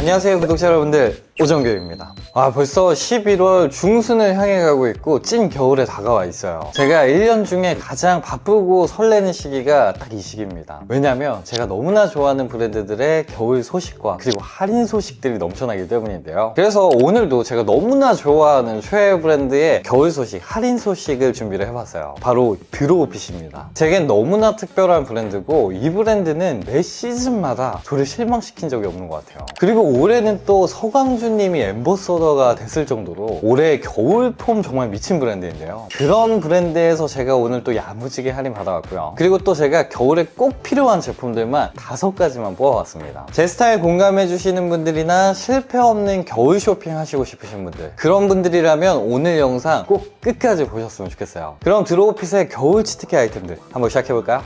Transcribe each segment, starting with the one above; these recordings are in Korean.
안녕하세요 구독자 여러분들 오정교입니다. 아 벌써 11월 중순을 향해 가고 있고 찐 겨울에 다가와 있어요. 제가 1년 중에 가장 바쁘고 설레는 시기가 딱 이 시기입니다. 왜냐면 제가 너무나 좋아하는 브랜드들의 겨울 소식과 그리고 할인 소식들이 넘쳐나기 때문인데요. 그래서 오늘도 제가 너무나 좋아하는 최애 브랜드의 겨울 소식 할인 소식을 준비를 해봤어요. 바로 드로우핏입니다. 제겐 너무나 특별한 브랜드고 이 브랜드는 매 시즌마다 저를 실망시킨 적이 없는 것 같아요. 그리고 올해는 또 서광 주님이 엠버서더가 됐을 정도로 올해 겨울 폼 정말 미친 브랜드인데요. 그런 브랜드에서 제가 오늘 또 야무지게 할인 받아왔고요. 그리고 또 제가 겨울에 꼭 필요한 제품들만 다섯 가지만 뽑아왔습니다. 제 스타일 공감해 주시는 분들이나 실패 없는 겨울 쇼핑 하시고 싶으신 분들 그런 분들이라면 오늘 영상 꼭 끝까지 보셨으면 좋겠어요. 그럼 드로우핏의 겨울 치트키 아이템들 한번 시작해볼까요?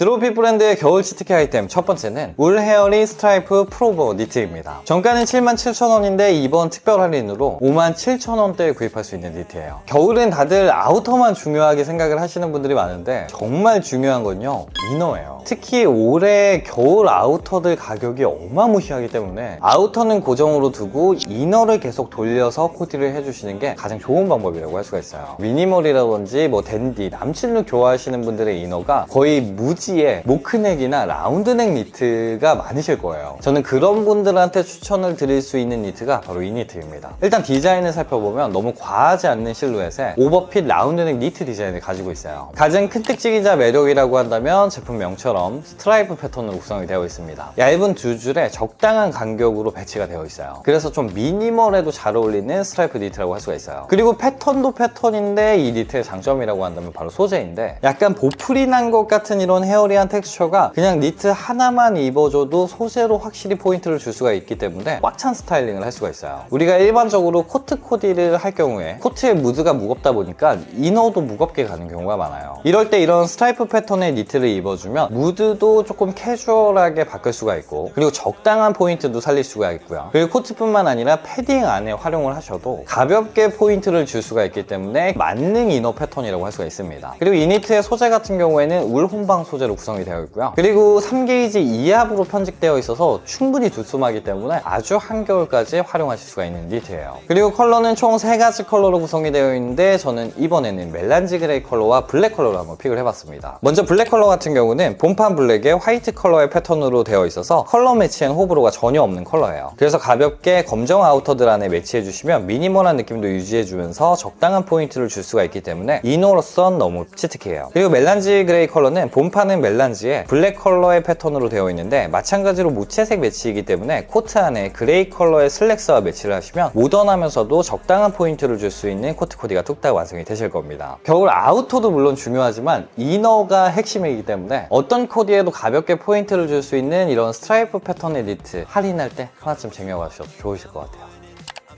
드로피 브랜드의 겨울 치트키 아이템 첫 번째는 울 헤어리 스트라이프 프로버 니트입니다. 정가는 77,000원인데 이번 특별 할인으로 57,000원대에 구입할 수 있는 니트예요. 겨울엔 다들 아우터만 중요하게 생각을 하시는 분들이 많은데 정말 중요한 건요 이너예요. 특히 올해 겨울 아우터들 가격이 어마무시하기 때문에 아우터는 고정으로 두고 이너를 계속 돌려서 코디를 해주시는 게 가장 좋은 방법이라고 할 수가 있어요. 미니멀이라든지 뭐 댄디, 남친룩 좋아하시는 분들의 이너가 거의 무지에 모크넥이나 라운드넥 니트가 많으실 거예요. 저는 그런 분들한테 추천을 드릴 수 있는 니트가 바로 이 니트입니다. 일단 디자인을 살펴보면 너무 과하지 않는 실루엣에 오버핏 라운드넥 니트 디자인을 가지고 있어요. 가장 큰 특징이자 매력이라고 한다면 제품 명처럼 스트라이프 패턴으로 구성이 되어 있습니다. 얇은 두 줄에 적당한 간격으로 배치가 되어 있어요. 그래서 좀 미니멀에도 잘 어울리는 스트라이프 니트라고 할 수가 있어요. 그리고 패턴도 패턴인데 이 니트의 장점이라고 한다면 바로 소재인데 약간 보풀이 난 것 같은 이런 헤어리한 텍스처가 그냥 니트 하나만 입어줘도 소재로 확실히 포인트를 줄 수가 있기 때문에 꽉 찬 스타일링을 할 수가 있어요. 우리가 일반적으로 코트 코디를 할 경우에 코트의 무드가 무겁다 보니까 이너도 무겁게 가는 경우가 많아요. 이럴 때 이런 스트라이프 패턴의 니트를 입어주면 무드도 조금 캐주얼하게 바꿀 수가 있고 그리고 적당한 포인트도 살릴 수가 있고요. 그리고 코트뿐만 아니라 패딩 안에 활용을 하셔도 가볍게 포인트를 줄 수가 있기 때문에 만능 이너 패턴이라고 할 수가 있습니다. 그리고 이 니트의 소재 같은 경우에는 울 혼방 소재로 구성이 되어 있고요. 그리고 3게이지 이압으로 편집되어 있어서 충분히 두툼하기 때문에 아주 한겨울까지 활용하실 수가 있는 니트예요. 그리고 컬러는 총 3가지 컬러로 구성이 되어 있는데 저는 이번에는 멜란지 그레이 컬러와 블랙 컬러로 한번 픽을 해봤습니다. 먼저 블랙 컬러 같은 경우는 본판 블랙에 화이트 컬러의 패턴으로 되어 있어서 컬러 매치엔 호불호가 전혀 없는 컬러예요. 그래서 가볍게 검정 아우터들 안에 매치해주시면 미니멀한 느낌도 유지해주면서 적당한 포인트를 줄 수가 있기 때문에 이너로선 너무 치트키해요. 그리고 멜란지 그레이 컬러는 본판은 멜란지에 블랙 컬러의 패턴으로 되어 있는데 마찬가지로 무채색 매치이기 때문에 코트 안에 그레이 컬러의 슬랙스와 매치를 하시면 모던하면서도 적당한 포인트를 줄 수 있는 코트 코디가 뚝딱 완성이 되실 겁니다. 겨울 아우터도 물론 중요하지만 이너가 핵심이기 때문에 어떤 코디에도 가볍게 포인트를 줄 수 있는 이런 스트라이프 패턴 의 니트 할인할 때 하나쯤 쟁여가셔도 좋으실 것 같아요.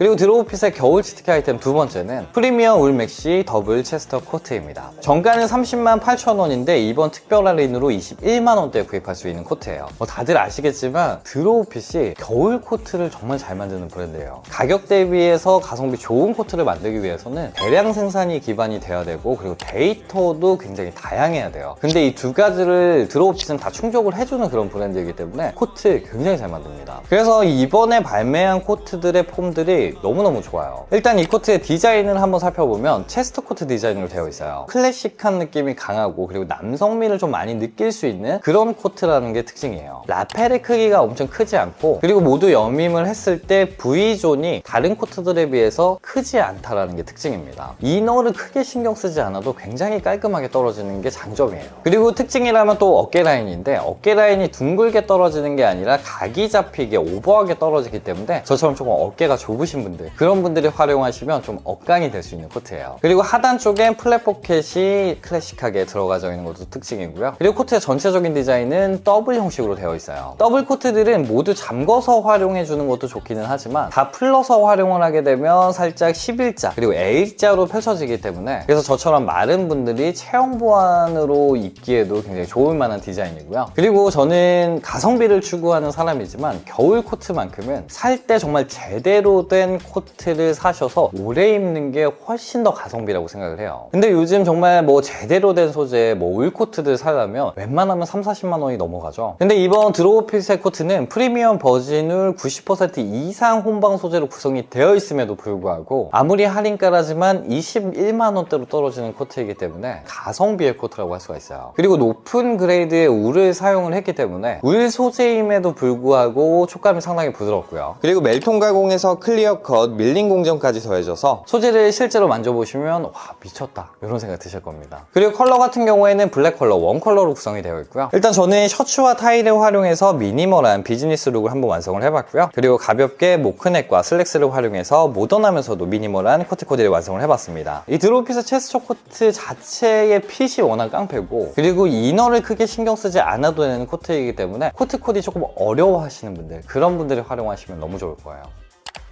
그리고 드로우핏의 겨울 치트키 아이템 두 번째는 프리미엄 울 맥시 더블 체스터 코트입니다. 정가는 30만 8천 원인데 이번 특별 할인으로 21만 원대에 구입할 수 있는 코트예요. 뭐 다들 아시겠지만 드로우핏이 겨울 코트를 정말 잘 만드는 브랜드예요. 가격 대비해서 가성비 좋은 코트를 만들기 위해서는 대량 생산이 기반이 돼야 되고 그리고 데이터도 굉장히 다양해야 돼요. 근데 이 두 가지를 드로우핏은 다 충족을 해주는 그런 브랜드이기 때문에 코트 굉장히 잘 만듭니다. 그래서 이번에 발매한 코트들의 폼들이 너무너무 좋아요. 일단 이 코트의 디자인을 한번 살펴보면 체스트 코트 디자인으로 되어 있어요. 클래식한 느낌이 강하고 그리고 남성미를 좀 많이 느낄 수 있는 그런 코트라는 게 특징이에요. 라펠의 크기가 엄청 크지 않고 그리고 모두 여밈을 했을 때 V존이 다른 코트들에 비해서 크지 않다라는 게 특징입니다. 이너를 크게 신경 쓰지 않아도 굉장히 깔끔하게 떨어지는 게 장점이에요. 그리고 특징이라면 또 어깨 라인인데 어깨 라인이 둥글게 떨어지는 게 아니라 각이 잡히게 오버하게 떨어지기 때문에 저처럼 조금 어깨가 좁으신 분들 그런 분들이 활용하시면 좀 억강이 될 수 있는 코트예요. 그리고 하단 쪽엔 플랫 포켓이 클래식하게 들어가져 있는 것도 특징이고요. 그리고 코트의 전체적인 디자인은 더블 형식으로 되어 있어요. 더블 코트들은 모두 잠궈서 활용해 주는 것도 좋기는 하지만 다 풀러서 활용을 하게 되면 살짝 11자 그리고 A자로 펼쳐지기 때문에 그래서 저처럼 마른 분들이 체형 보완으로 입기에도 굉장히 좋을 만한 디자인이고요. 그리고 저는 가성비를 추구하는 사람이지만 겨울 코트만큼은 살 때 정말 제대로 된된 코트를 사셔서 오래 입는 게 훨씬 더 가성비라고 생각을 해요. 근데 요즘 정말 뭐 제대로 된 소재 뭐 울코트들 사려면 웬만하면 3, 40만 원이 넘어가죠. 근데 이번 드로우핏의 코트는 프리미엄 버진울 90% 이상 혼방 소재로 구성이 되어 있음에도 불구하고 아무리 할인가라지만 21만 원대로 떨어지는 코트이기 때문에 가성비의 코트라고 할 수가 있어요. 그리고 높은 그레이드의 울을 사용을 했기 때문에 울 소재임에도 불구하고 촉감이 상당히 부드럽고요. 그리고 멜톤 가공에서 클리어 컷, 밀링 공정까지 더해져서 소재를 실제로 만져보시면 와 미쳤다 이런 생각 드실 겁니다. 그리고 컬러 같은 경우에는 블랙 컬러, 원 컬러로 구성이 되어 있고요. 일단 저는 셔츠와 타이를 활용해서 미니멀한 비즈니스 룩을 한번 완성을 해봤고요. 그리고 가볍게 모크넥과 슬랙스를 활용해서 모던하면서도 미니멀한 코트 코디를 완성을 해봤습니다. 이 드로피스 체스처 코트 자체의 핏이 워낙 깡패고 그리고 이너를 크게 신경 쓰지 않아도 되는 코트이기 때문에 코트 코디 조금 어려워하시는 분들 그런 분들이 활용하시면 너무 좋을 거예요.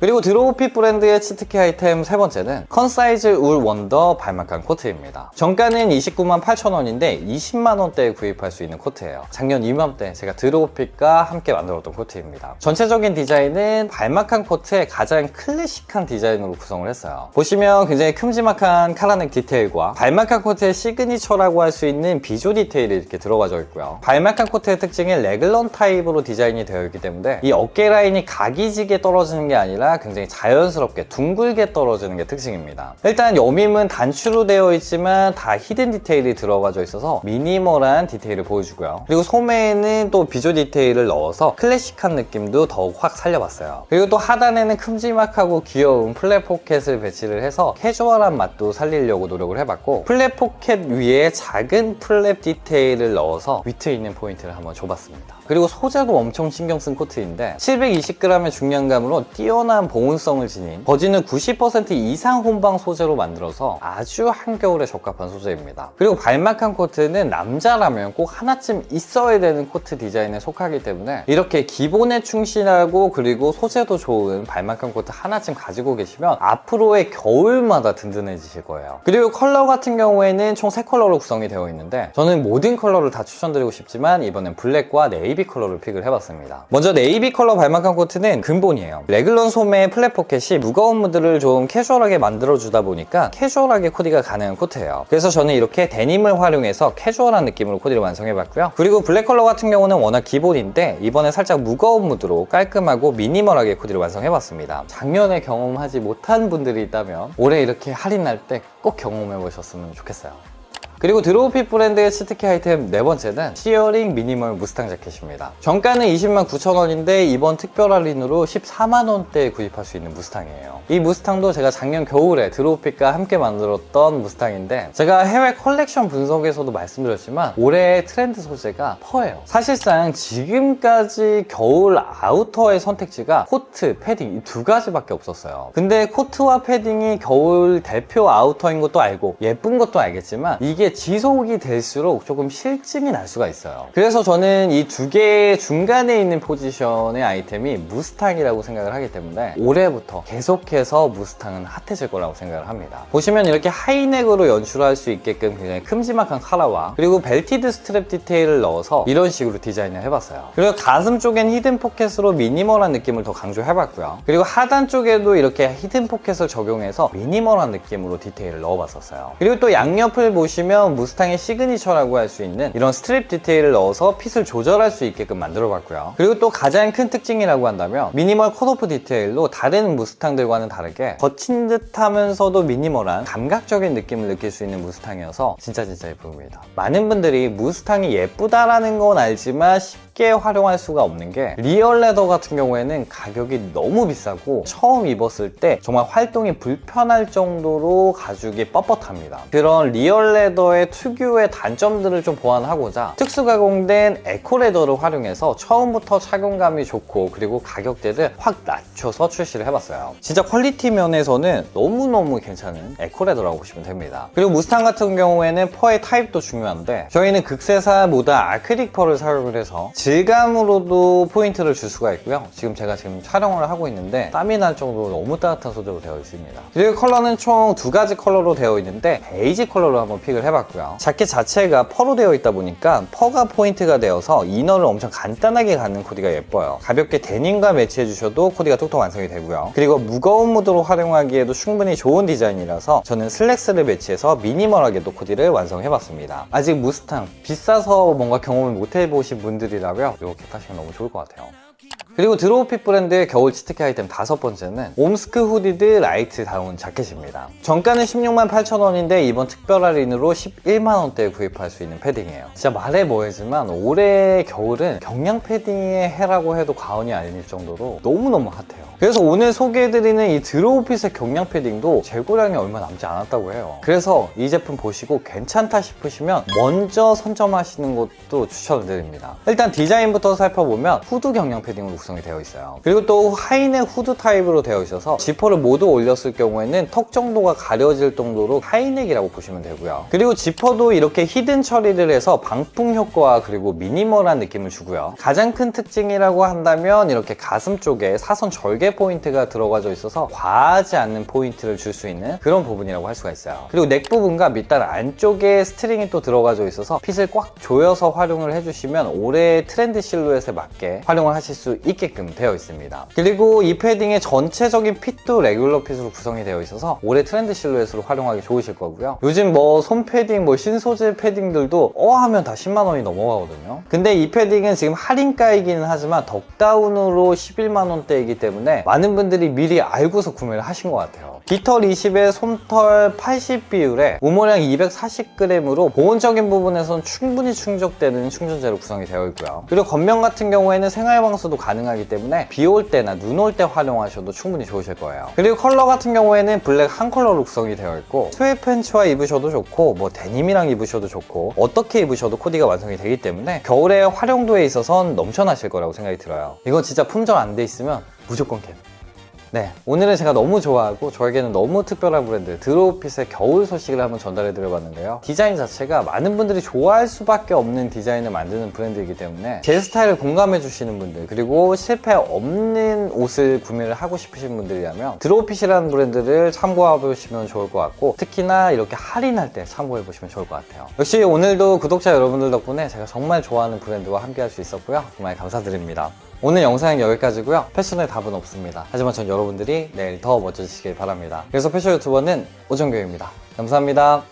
그리고 드로우핏 브랜드의 치트키 아이템 세 번째는 컨사이즈 울 원더 발막한 코트입니다. 정가는 29만 8천 원인데 20만 원대에 구입할 수 있는 코트예요. 작년 이맘때 제가 드로우핏과 함께 만들었던 코트입니다. 전체적인 디자인은 발막한 코트의 가장 클래식한 디자인으로 구성을 했어요. 보시면 굉장히 큼지막한 카라넥 디테일과 발막한 코트의 시그니처라고 할 수 있는 비조 디테일이 이렇게 들어가져 있고요. 발막한 코트의 특징이 레글런 타입으로 디자인이 되어 있기 때문에 이 어깨 라인이 각이지게 떨어지는 게 굉장히 자연스럽게 둥글게 떨어지는 게 특징입니다. 일단 여밈은 단추로 되어 있지만 다 히든 디테일이 들어가져 있어서 미니멀한 디테일을 보여주고요. 그리고 소매에는 또 비조 디테일을 넣어서 클래식한 느낌도 더욱 확 살려봤어요. 그리고 또 하단에는 큼지막하고 귀여운 플랫 포켓을 배치를 해서 캐주얼한 맛도 살리려고 노력을 해봤고 플랫 포켓 위에 작은 플랩 디테일을 넣어서 위트에 있는 포인트를 한번 줘봤습니다. 그리고 소재도 엄청 신경 쓴 코트인데 720g의 중량감으로 뛰어난 보온성을 지닌 버진은 90% 이상 혼방 소재로 만들어서 아주 한겨울에 적합한 소재입니다. 그리고 발막한 코트는 남자라면 꼭 하나쯤 있어야 되는 코트 디자인에 속하기 때문에 이렇게 기본에 충실하고 그리고 소재도 좋은 발막한 코트 하나쯤 가지고 계시면 앞으로의 겨울마다 든든해지실 거예요. 그리고 컬러 같은 경우에는 총 3컬러로 구성이 되어 있는데 저는 모든 컬러를 다 추천드리고 싶지만 이번엔 블랙과 네이비 컬러를 픽을 해봤습니다. 먼저 네이비 컬러 발막한 코트는 근본이에요. 레글런 소매 플랫 포켓이 무거운 무드를 좀 캐주얼하게 만들어주다 보니까 캐주얼하게 코디가 가능한 코트예요. 그래서 저는 이렇게 데님을 활용해서 캐주얼한 느낌으로 코디를 완성해봤고요. 그리고 블랙 컬러 같은 경우는 워낙 기본인데 이번에 살짝 무거운 무드로 깔끔하고 미니멀하게 코디를 완성해봤습니다. 작년에 경험하지 못한 분들이 있다면 올해 이렇게 할인 날때꼭 경험해보셨으면 좋겠어요. 그리고 드로우핏 브랜드의 치트키 아이템 네 번째는 시어링 미니멀 무스탕 자켓입니다. 정가는 20만 9천 원인데 이번 특별 할인으로 14만 원대에 구입할 수 있는 무스탕이에요. 이 무스탕도 제가 작년 겨울에 드로우핏과 함께 만들었던 무스탕인데 제가 해외 컬렉션 분석에서도 말씀드렸지만 올해의 트렌드 소재가 퍼예요. 사실상 지금까지 겨울 아우터의 선택지가 코트, 패딩 이 두 가지밖에 없었어요. 근데 코트와 패딩이 겨울 대표 아우터인 것도 알고 예쁜 것도 알겠지만 이게 지속이 될수록 조금 실증이 날 수가 있어요. 그래서 저는 이 두 개의 중간에 있는 포지션의 아이템이 무스탕이라고 생각을 하기 때문에 올해부터 계속해서 무스탕은 핫해질 거라고 생각을 합니다. 보시면 이렇게 하이넥으로 연출할 수 있게끔 굉장히 큼지막한 컬러와 그리고 벨티드 스트랩 디테일을 넣어서 이런 식으로 디자인을 해봤어요. 그리고 가슴 쪽엔 히든 포켓으로 미니멀한 느낌을 더 강조해봤고요. 그리고 하단 쪽에도 이렇게 히든 포켓을 적용해서 미니멀한 느낌으로 디테일을 넣어봤었어요. 그리고 또 양옆을 보시면 무스탕의 시그니처라고 할 수 있는 이런 스트립 디테일을 넣어서 핏을 조절할 수 있게끔 만들어 봤고요. 그리고 또 가장 큰 특징이라고 한다면 미니멀 컷오프 디테일로 다른 무스탕들과는 다르게 거친 듯 하면서도 미니멀한 감각적인 느낌을 느낄 수 있는 무스탕이어서 진짜 진짜 예쁩니다. 많은 분들이 무스탕이 예쁘다라는 건 알지만 쉽 게 활용할 수가 없는 게 리얼 레더 같은 경우에는 가격이 너무 비싸고 처음 입었을 때 정말 활동이 불편할 정도로 가죽이 뻣뻣합니다. 그런 리얼 레더의 특유의 단점들을 좀 보완하고자 특수 가공된 에코 레더를 활용해서 처음부터 착용감이 좋고 그리고 가격대를 확 낮춰서 출시를 해봤어요. 진짜 퀄리티 면에서는 너무너무 괜찮은 에코 레더라고 보시면 됩니다. 그리고 무스탕 같은 경우에는 펄의 타입도 중요한데 저희는 극세사 모다 아크릴 펄을 사용을 해서 질 감으로도 포인트를 줄 수가 있고요. 지금 제가 지금 촬영을 하고 있는데 땀이 날 정도로 너무 따뜻한 소재로 되어 있습니다. 그리고 컬러는 총 두 가지 컬러로 되어 있는데 베이지 컬러로 한번 픽을 해봤고요. 자켓 자체가 퍼로 되어 있다 보니까 퍼가 포인트가 되어서 이너를 엄청 간단하게 가는 코디가 예뻐요. 가볍게 데님과 매치해 주셔도 코디가 톡톡 완성이 되고요. 그리고 무거운 무드로 활용하기에도 충분히 좋은 디자인이라서 저는 슬랙스를 매치해서 미니멀하게도 코디를 완성해봤습니다. 아직 무스탕 비싸서 뭔가 경험을 못 해보신 분들이라 면 이렇게 타시면 너무 좋을 것 같아요. 그리고 드로우핏 브랜드의 겨울 치트키 아이템 다섯 번째는 옴스크 후디드 라이트 다운 자켓입니다. 정가는 16만 8천 원인데 이번 특별 할인으로 11만 원대에 구입할 수 있는 패딩이에요. 진짜 말해 뭐해지만 올해 겨울은 경량 패딩의 해라고 해도 과언이 아닐 정도로 너무너무 핫해요. 그래서 오늘 소개해드리는 이 드로우핏의 경량 패딩도 재고량이 얼마 남지 않았다고 해요. 그래서 이 제품 보시고 괜찮다 싶으시면 먼저 선점하시는 것도 추천을 드립니다. 일단 디자인부터 살펴보면 후드 경량 패딩으로 구성이 되어 있어요. 그리고 또 하이넥 후드 타입으로 되어 있어서 지퍼를 모두 올렸을 경우에는 턱 정도가 가려질 정도로 하이넥이라고 보시면 되고요. 그리고 지퍼도 이렇게 히든 처리를 해서 방풍 효과와 그리고 미니멀한 느낌을 주고요. 가장 큰 특징이라고 한다면 이렇게 가슴 쪽에 사선 절개 포인트가 들어가져 있어서 과하지 않는 포인트를 줄 수 있는 그런 부분이라고 할 수가 있어요. 그리고 넥 부분과 밑단 안쪽에 스트링이 또 들어가져 있어서 핏을 꽉 조여서 활용을 해주시면 올해 트렌드 실루엣에 맞게 활용을 하실 수 있게끔 되어 있습니다. 그리고 이 패딩의 전체적인 핏도 레귤러 핏으로 구성이 되어 있어서 올해 트렌드 실루엣으로 활용하기 좋으실 거고요. 요즘 뭐 손 패딩, 뭐 신소재 패딩들도 어 하면 다 10만 원이 넘어가거든요. 근데 이 패딩은 지금 할인가이기는 하지만 덕다운으로 11만 원대이기 때문에 많은 분들이 미리 알고서 구매를 하신 것 같아요. 깃털 20에 솜털 80 비율에 모모량 240g으로 보온적인 부분에선 충분히 충족되는 충전재로 구성이 되어 있고요. 그리고 겉면 같은 경우에는 생활 방수도 가능하기 때문에 비 올 때나 눈 올 때 활용하셔도 충분히 좋으실 거예요. 그리고 컬러 같은 경우에는 블랙 한 컬러로 구성이 되어 있고 스웨 팬츠와 입으셔도 좋고 뭐 데님이랑 입으셔도 좋고 어떻게 입으셔도 코디가 완성이 되기 때문에 겨울에 활용도에 있어선 넘쳐나실 거라고 생각이 들어요. 이거 진짜 품절 안 돼 있으면 무조건 캡. 네, 오늘은 제가 너무 좋아하고 저에게는 너무 특별한 브랜드 드로우핏의 겨울 소식을 한번 전달해 드려봤는데요. 디자인 자체가 많은 분들이 좋아할 수밖에 없는 디자인을 만드는 브랜드이기 때문에 제 스타일을 공감해 주시는 분들 그리고 실패 없는 옷을 구매를 하고 싶으신 분들이라면 드로우핏이라는 브랜드를 참고해 보시면 좋을 것 같고 특히나 이렇게 할인할 때 참고해 보시면 좋을 것 같아요. 역시 오늘도 구독자 여러분들 덕분에 제가 정말 좋아하는 브랜드와 함께 할 수 있었고요. 정말 감사드립니다. 오늘 영상은 여기까지고요. 패션에 답은 없습니다. 하지만 전 여러분들이 내일 더 멋져지시길 바랍니다. 그래서 패션 유튜버는 오정교입니다. 감사합니다.